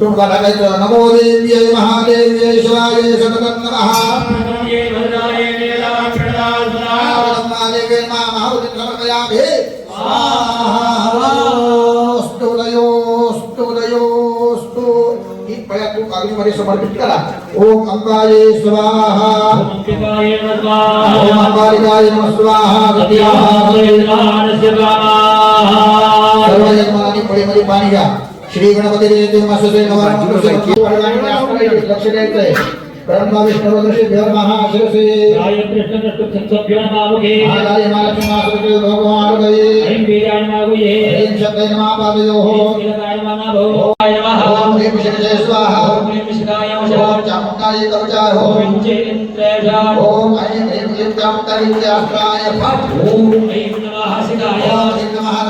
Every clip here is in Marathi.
उठून का टाकायचं नमो देव्यै महादेव्यै शिवाय सततं नमः महादेव्यै नमः महावतीं समर्पयामि स्वाहास्तु लयोस्तु लयोस्तु ही पळ्या तू अग्नीमध्ये समर्पित करा ओम अंबाये स्वाहा ओम अंबालिकाय नमः स्वाहा सर्व यजमानांनी पळीमध्ये पाणी घ्या श्री गणपती देवते मासुदे लक्ष द्यायचंय ब्रह्मा विष्णु रुद्रशिभ्यो महाशिरसे आदाय महालक्ष्मी मासुदे भगवान गये ह्रीं शब्दै नमः पादयोः ओम ह्रीं शिरसे स्वाहा ओम चामुण्डायै कवचाय ओम ओम ऐं ह्रीं क्लीं चामुण्डायै अस्त्राय फट् ओम ह्रीं नमः लक्ष्मी ओम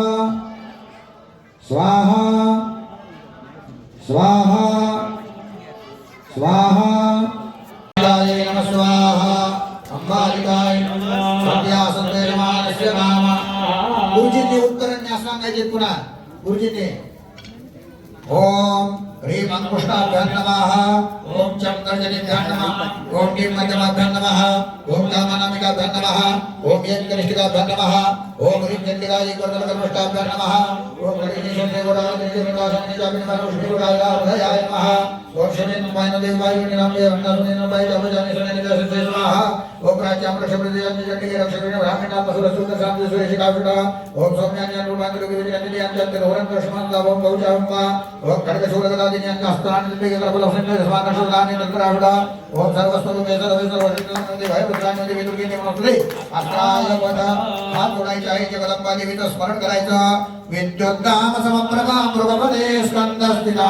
नमः ओम गणेशेश्वराय नमः ओम शनेन पायन देवाय निनाम देव अन्नासुनेन दसते स्वाहा ओम जटिके रक्षकेण ब्राह्मणा सुरेश ओम होरं गौचावं वा ओम ओम सर्वे अस्त्राय वद हात आहे जगदंबा देवीचं स्मरण करायचं विद्युद्धाम समप्रभा मृगपदे स्कंदस्थितां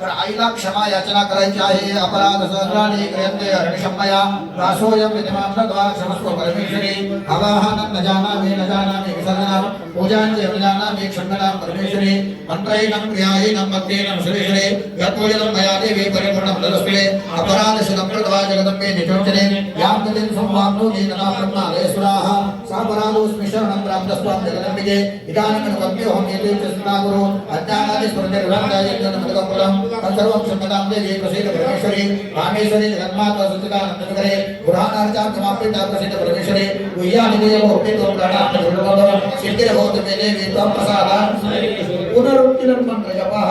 तर आईला क्षमा याचना करायची आहे अपराध सहस्राणी क्रियन्ते हरणशम्मया रासोयं विद्यमान् सद्वा क्षमस्व परमेश्वरी अवाहनं न जानामि न जानामि विसर्जनं पूजाञ्च न जानामि क्षम्यतां परमेश्वरी मन्त्रैनं क्रियाहीनं भक्तेनं सुरेश्वरे यत्पूजनं मया देवी परिपूर्णं तदस्ते अपराधशतं कृत्वा जगदम्बे निचोचने यां गतिं संवाप्नो येन ब्रह्मालयसुराः सापराधोऽस्मि शरणं प्राप्तस्त्वां जगदम्बिके इदानीं वक्म्योऽहं एते च स्मृतागुरो अज्ञानादिस्मृतिर्भक्तायज्ञानमृतपुरं तत्सर्वं क्षम्यतां देवी प्रसीद परमेश्वरी रामेश्वरी जगन्माता सच्चिदानन्दनगरे पुराणार्चां समाप्तिता प्रसीद परमेश्वरी गुह्यानिदेव उपेतो प्राणात्मजुर्गम सिद्धिर्भवतु मे देवी त्वं प्रसादा पुनरुत्थिनं मन्त्रजपः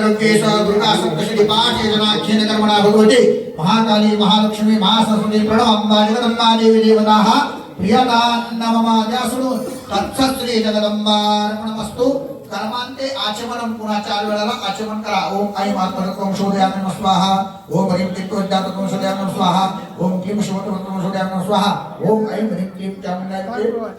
द्रव्येश दुर्गा सप्तशती पाठ योजनाख्येन कर्मणा भगवती महाकाली महालक्ष्मी महासरस्वती प्रणव अम्बा जगदम्बा देवी देवताः प्रियदान्नममाद्यासुनु तत्सत्श्री जगदम्बार्पणमस्तु कर्मांते आचमनं पुन्हा चार वेळाला आचमन करा. ओम काही आत्मरत्वं शोधयामि स्वाहा. ओम ह्रीं क्लीं त्वज्जातत्वं स्वाहा. ओम क्लीं शिवतम शोधयामि स्वाहा. ओम ऐं ह्रीं क्लीं चामुंडाय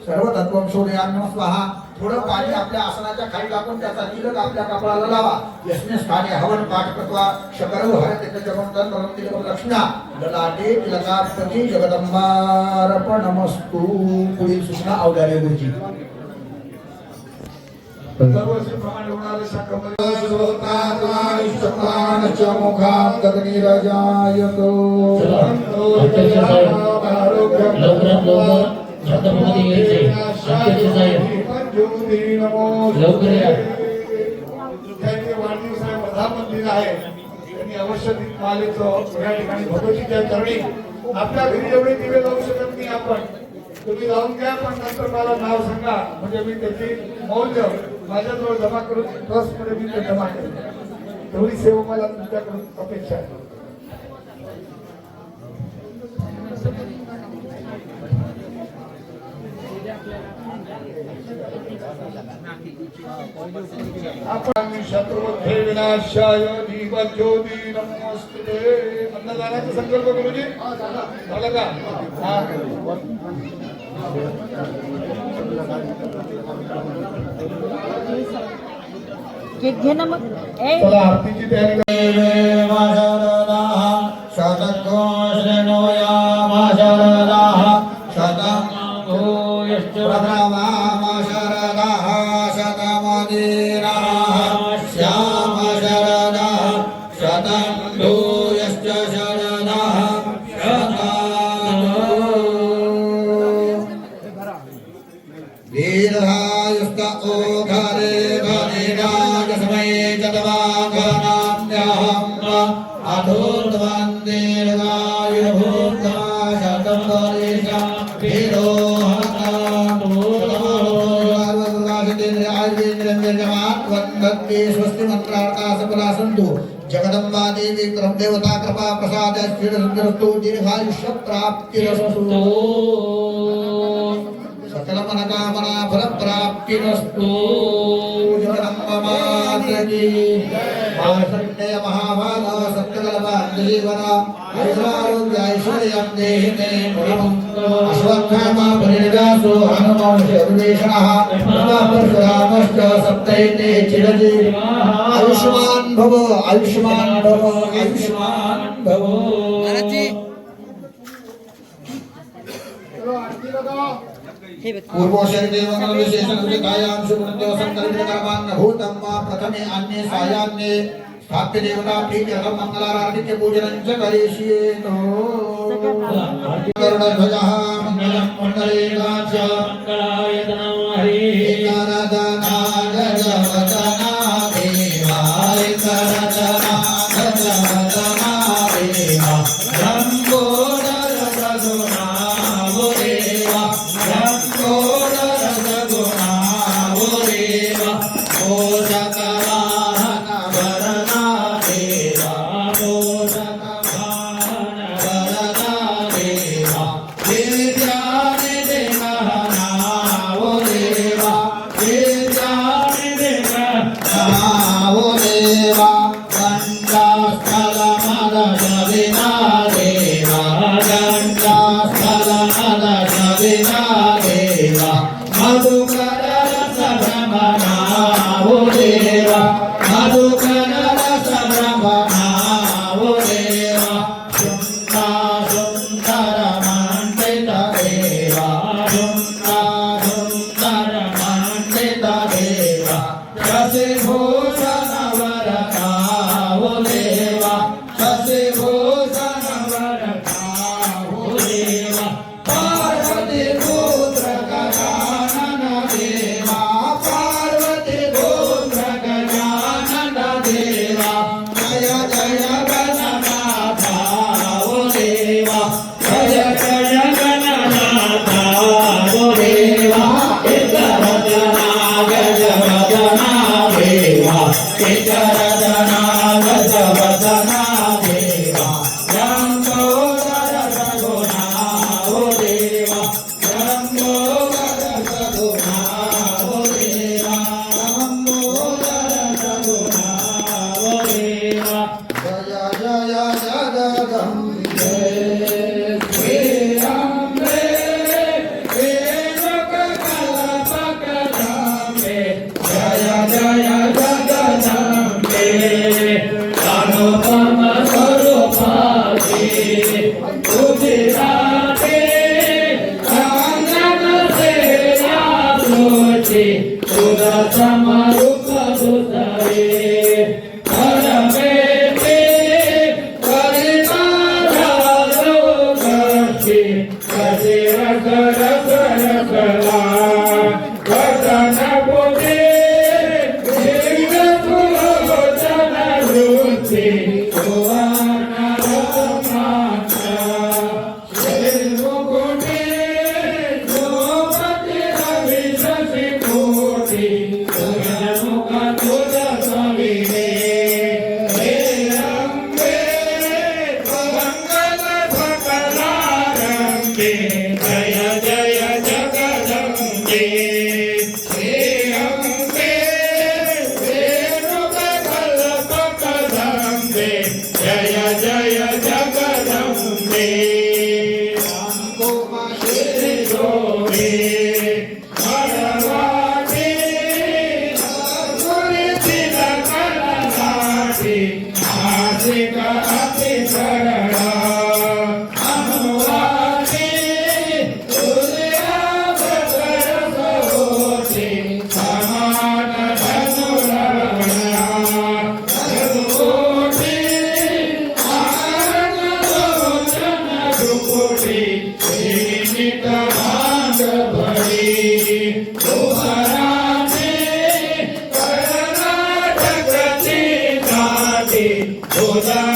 सर्व तत्व नमः स्वाहा. थोडं पाणी आपल्या आसनाच्या खाली टाकून त्याचा तिलक आपल्या कपाळाला लावा. यस्मिन् स्थाने हवन पाठ कृत्वा शकरो हरते जगं तंत्रं लक्ष्म्या. ललाटे तिलकापती जगदंबार्पणमस्तु पुढील सूचना अवधारे गुरुजी. छत्रपती यायचे अध्यक्ष साहेब रजायतो या वाढदिवस आहे त्यांनी अवश्य मालेचं या ठिकाणी भगवतीच्या चरणी आपल्या घरी एवढे दिवे लावू शकत नाही आपण. तुम्ही लावून घ्या पण नंतर मला नाव सांगा. म्हणजे मी त्याची मौल्य माझ्याजवळ जमा करून ट्रस्टमध्ये मी ते जमा करेन तेवढी सेवा मला तुमच्याकडून अपेक्षा आहे. आपण शत्रुमध्ये विनाशाय जीवन ज्योती नमोस्तुते अन्नदानाचा संकल्प गुरुजी? झालं का? हा. घे ना मग. ए. चला स्वस्ति मंत्रार्था सफला सन्तु जगदम्बा देवी क्रम देवता कृपा प्रसाद स्थिर सुंदरस्तु दीर्घायुष्य प्राप्तिरस्तु सकल मनकामना फल प्राप्तिरस्तु जगदम्बमातकी महासन्नय महाभाग अश्वत्थामा परिणगासो हनुमान् परशुरामश्च सप्तैते आयुष्मान भव आयुष्मान भव आयुष्मान भव। पूर्वोशरीरे मंगलविशेषकृते कायां शुभनद्योसं कल्पितकर्मान् भूतं वा प्रथमे अन्ये सायान्ये स्थाप्य देवता प्रीत्यर्थं मङ्गलाराधित्य पूजनं च करिष्ये नो गरुडध्वजः मङ्गलं मण्डलेकाच एकारदना 你坐在。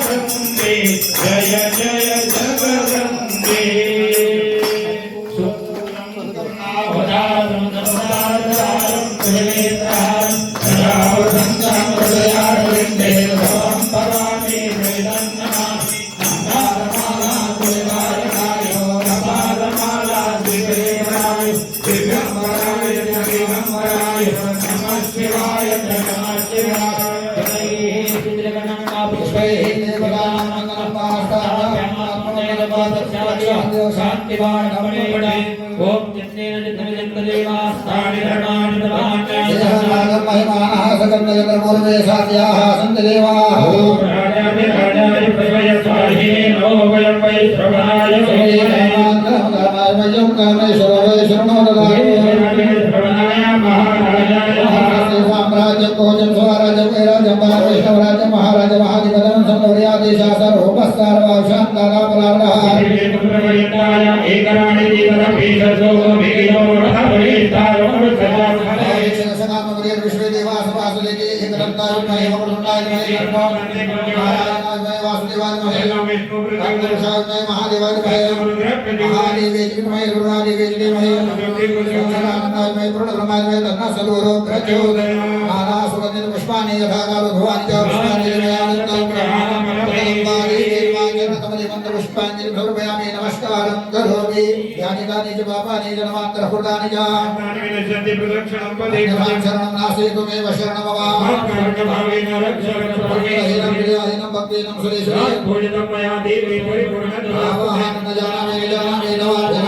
जय जय Karena. प्रचोदया नाना सुगन्धिन नमस्कारं करोमि यानि कानि च पापानि जन्मान्तरहृतानि शरणं नाशयितुमेव शरणमवाहिनं भक्तेनं सुरेश्वरं न जानामि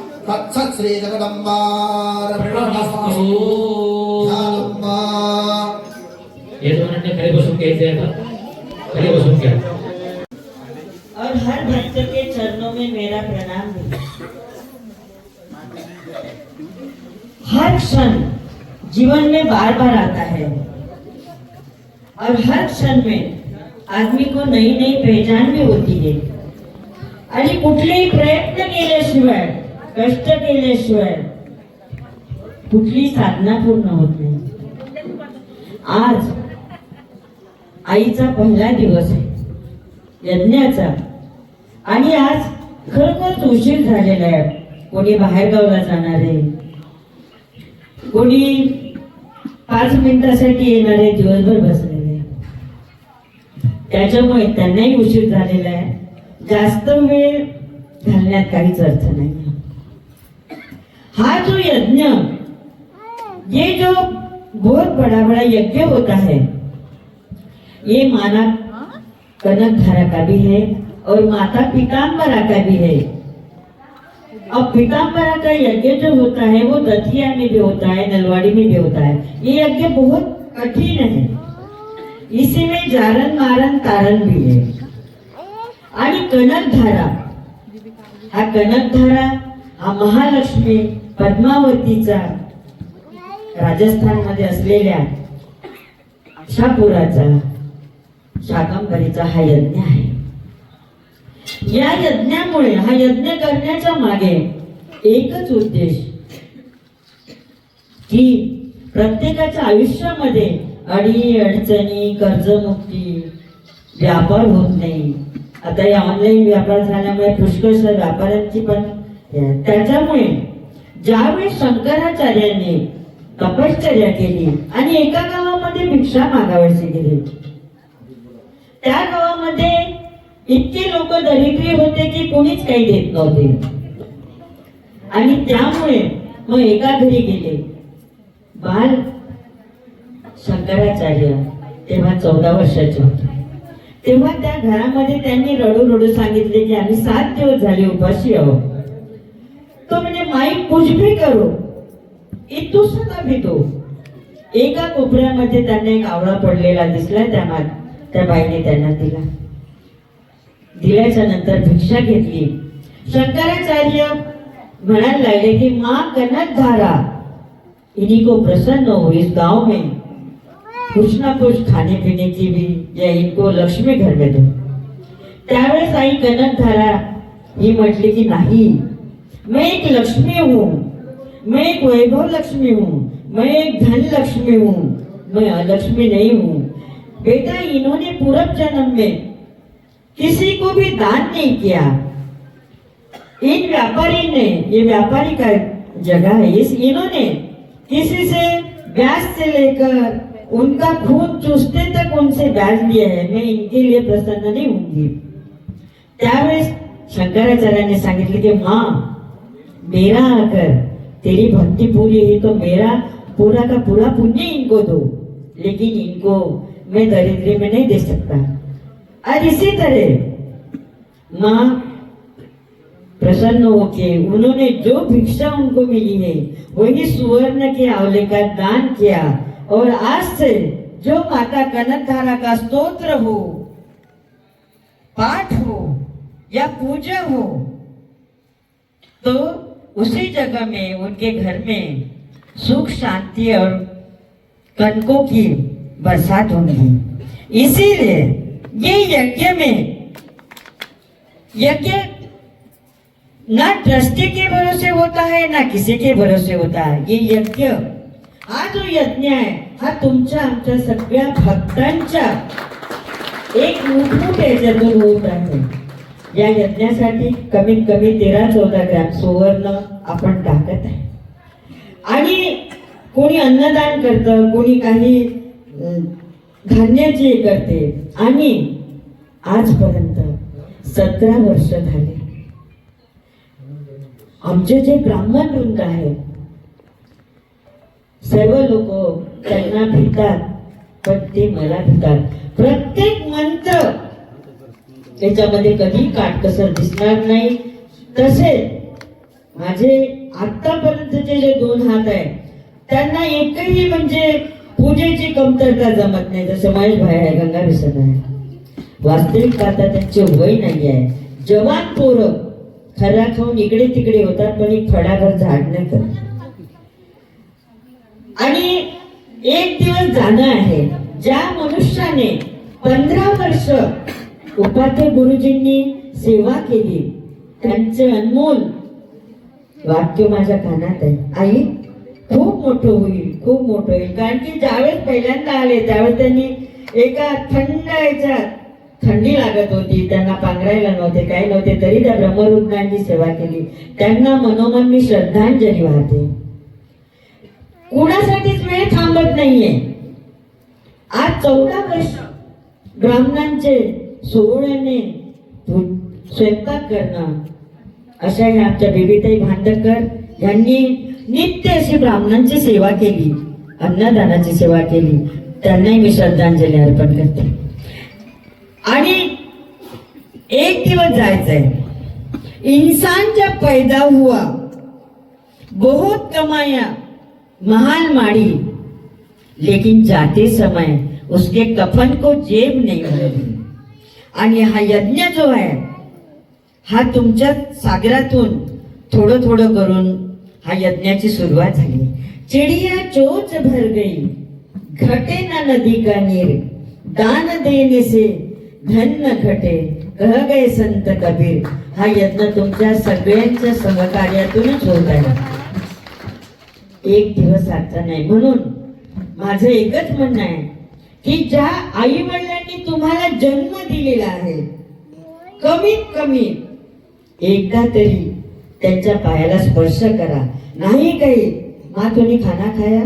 तत्सत् ये और हर भक्त के चरणों में मेरा प्रणाम हर क्षण जीवन में बार बार आता है। और हर क्षण में आदमी को नई नई पहचान भी होती है। अरे कुछ प्रयत्न के लिए शिवाय। कष्ट केल्याशिवाय कुठली साधना पूर्ण होत नाही. आज आईचा पहिला दिवस आहे. यज्ञाचा. आणि आज खरोखरच उशीर झालेला आहे. कोणी बाहेरगावला जाणार आहे. कोणी पाच मिनिटासाठी येणारे दिवसभर बसलेले त्याच्यामुळे त्यांनाही उशीर झालेला आहे. जास्त वेळ घालण्यात काहीच अर्थ नाही. हा जो यज्ञ। ये जो बहुत बड़ा बड़ा यज्ञ होता है, ये माना कनक धारा का भी है और माता पीताम्बरा का भी है। अब पीताम्बरा का यज्ञ जो होता है, वो दतिया में भी होता है, नलवाड़ी में भी होता है। ये यज्ञ बहुत कठिन है। इसी में जारण मारन तारण भी है। आणि कनक धारा। हा कनक धारा, हा महालक्ष्मी पद्मावतीचा राजस्थानमध्ये असलेल्या शापुराचा शाकंभरीचा हा यज्ञ आहे. या यज्ञामुळे हा यज्ञ करण्याच्या मागे एकच उद्देश की प्रत्येकाच्या आयुष्यामध्ये अडी अडचणी कर्जमुक्ती व्यापार होत नाही. आता या ऑनलाईन व्यापार झाल्यामुळे पुष्कळशा व्यापाऱ्यांची पण त्याच्यामुळे ज्यावेळी शंकराचार्यांनी तपश्चर्या केली आणि एका गावामध्ये भिक्षा मागावयाची गेली. त्या गावामध्ये इतके लोक दरिद्री होते की कोणीच काही देत नव्हते. आणि त्यामुळे मग एका घरी गेले. बाल शंकराचार्य तेव्हा चौदा वर्षाचे होते. तेव्हा त्या घरामध्ये त्यांनी रडू रडू सांगितले की आम्ही सात दिवस झाले उपाशी आहोत. तो म्हणजे माई कुछ भी करो. इतू सदा भीतो एका कोपऱ्यामध्ये त्यांना एक आवळा पडलेला दिसला त्या मा त्या बाईने त्यांना दिला. दिल्याच्या नंतर भिक्षा घेतली. शंकराचार्य म्हणायला लागले की माँ कनक धारा. इन्हीं को प्रसन्न हो इस गांव में. कुछ ना कुछ खाने पीने की भी या इनको लक्ष्मी घर में दो. त्यावेळेस आई कनकधारा ही म्हटली की नाही. मैं एक लक्ष्मी हूँ। मैं एक वैभव लक्ष्मी हूँ। मैं एक धन लक्ष्मी हूँ। मैं अलक्ष्मी नहीं हूँ। बेटा, इन्होंने पूरब जन्म में किसी को भी दान नहीं किया। इन व्यापारी ने, ये व्यापारी का जगह है। इस, इन्होंने किसी से ब्याज से लेकर उनका खून चूसने तक उनसे ब्याज लिया है। मैं इनके लिए प्रसन्न नहीं होंगी त्यावेळेस शंकराचार्य ने सांगितले की, माँ मेरा आकर तेरी भक्ति पूरी है तो मेरा पूरा का पूरा पुण्य इनको दो। लेकिन इनको मैं दरिद्री में नहीं दे सकता। और इसी तरह माँ प्रसन्न होके उन्होंने जो भिक्षा उनको मिली है, वही सुवर्ण के आंवले का दान किया। और आज से जो माता कनक धारा का स्तोत्र हो, पाठ हो या पूजा हो तो उसी जगह में, उनके घर में सुख, शांति और कनकों की बरसात होंगी इसीलिए ये यज्ञ में, यज्ञ ना ट्रस्टी के भरोसे होता है, ना किसी के भरोसे होता है। ये यज्ञ, हा जो यज्ञ आहे हा तुमच्या आमच्या सगळ्या भक्तांच्या एक मोठमोठ याच्यातून होत आहे या यज्ञासाठी कमीत कमी तेरा चौदा ग्रॅम सुवर्ण आपण टाकत आहे. आणि कोणी अन्नदान करतं कोणी काही धान्याची करते. आणि आजपर्यंत सतरा वर्ष झाले. आमचे जे ब्राह्मण वृंद आहे सर्व लोक त्यांना भितात पण ते मला भितात प्रत्येक मंत्र त्याच्यामध्ये कधी काटकसर दिसणार नाही. तसेच माझे आतापर्यंतचे जे दोन हात आहेत त्यांना एकही म्हणजे पूजेची कमतरता जमत नाही. जसं महेश भाई आहे गंगा विसर आहे. वास्तविक पाहता त्यांचे वय नाही आहे. जवान पोरं खरा खाऊन इकडे तिकडे होतात पण एक फडाभर झाड नाही करत. आणि एक दिवस जाणं आहे ज्या मनुष्याने पंधरा वर्ष उपाध्ये गुरुजींनी सेवा केली. त्यांचे अनमोल वाक्य माझ्या कानात आहे. आई खूप मोठं होईल खूप मोठं होईल. कारण की ज्यावेळेस पहिल्यांदा आले त्यावेळेस त्यांनी एका थंड याच्यात थंडी लागत होती. त्यांना पांघरायला नव्हते काही नव्हते तरी त्या ब्रह्मरुग्णांची सेवा केली. त्यांना मनोमन मी श्रद्धांजली वाहते. कुणासाठीच वेळ थांबत नाहीये. आज चौदा वर्ष ब्राह्मणांचे सोहळ्याने स्वयंपाक करणं. अशा ह्या आमच्या बेबीताई भांडकर यांनी नित्य अशी ब्राह्मणांची सेवा केली अन्नदानाची सेवा केली. त्यांनाही मी श्रद्धांजली अर्पण करते. आणि एक दिवस जायचंय. इंसान जब पैदा हुआ बहुत कमाया महान माड़ी. लेकिन जाते समय उसके कफन को जेब नहीं मिली आणि हा यज्ञ जो आहे हा तुमच्या सागरातून थोडं थोडं करून हा यज्ञाची सुरुवात झाली. चिडिया चोच भर गई घटे ना नदी का नीर दान देने से धन न घटे कह गए संत कबीर. हा यज्ञ तुमच्या सगळ्यांच्या सहकार्यातूनच होत आहे. एक दिवस आजचा नाही म्हणून माझं एकच म्हणणं आहे की ज्या आई वडिलांनी तुम्हाला जन्म दिलेला आहे कमीत कमी एकदा तरी त्यांच्या पायाला स्पर्श करा. नाही काही माँ तुम्ही खाना खाया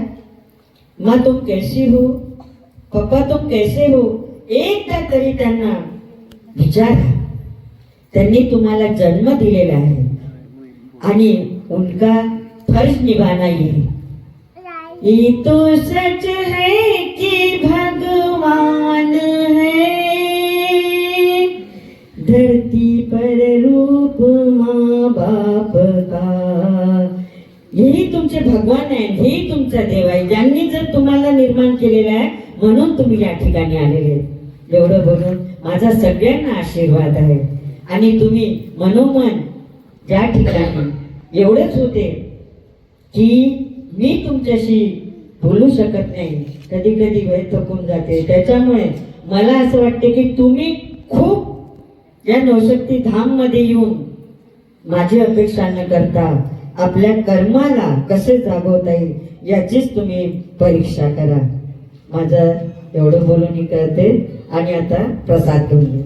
माँ तुम कैसी हो पप्पा तुम कैसे हो एकदा तरी त्यांना विचारा. त्यांनी तुम्हाला जन्म दिलेला आहे आणि उनका फर्ज निभाना ये ये तो सच है कि समान है। धरती पर रूप माँ बाप का। यही तुमचे भगवान आहे हेही तुमचा देव आहे. ज्यांनी जर तुम्हाला निर्माण केलेला आहे म्हणून तुम्ही या ठिकाणी आलेले आहेत. एवढं बोलून माझा सगळ्यांना आशीर्वाद आहे. आणि तुम्ही मनोमन ज्या ठिकाणी एवढंच होते की मी तुमच्याशी बोलू शकत नाही. कधी कधी वय थकून जाते. त्याच्यामुळे मला असं वाटते की तुम्ही खूप या नवशक्ती धाममध्ये येऊन माझी अपेक्षा न करता आपल्या कर्माला कसे जागवता येईल याचीच तुम्ही परीक्षा करा. माझं एवढं बोलून मी करते आणि आता प्रसाद घेऊन